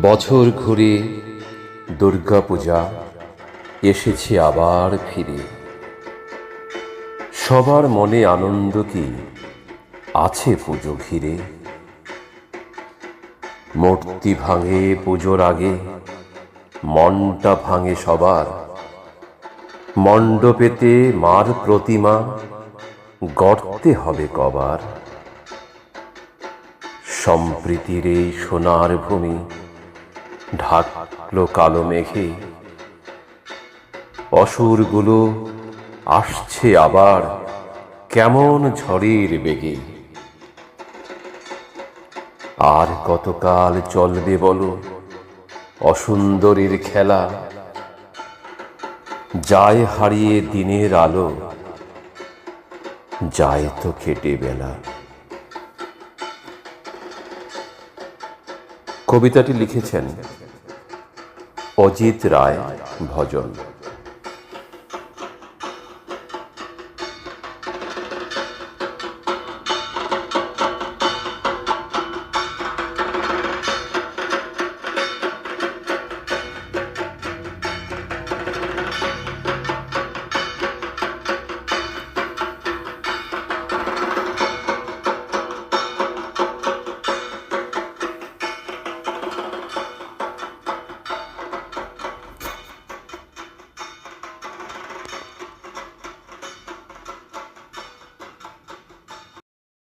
বছর ঘুরে দুর্গাপূজা এসেছে আবার ফিরে। সবার মনে আনন্দ কি আছে পুজো ঘিরে? মূর্তি ভাঙে পুজোর আগে, মনটা ভাঙে সবার। মণ্ডপেতে মার প্রতিমা, গড়তে হবে কবার। সম্প্রীতির এই সোনার ভূমি ঢাকলো কালো মেঘে। অসুরগুলো আসছে আবার কেমন ঝড়ের বেগে। আর কতকাল চলবে বলো, অসুন্দরীর খেলা? যায় হারিয়ে দিনের আলো, যায় তো কেটে বেলা। কবিতাটি লিখেছেন অজিত রায় ভজন।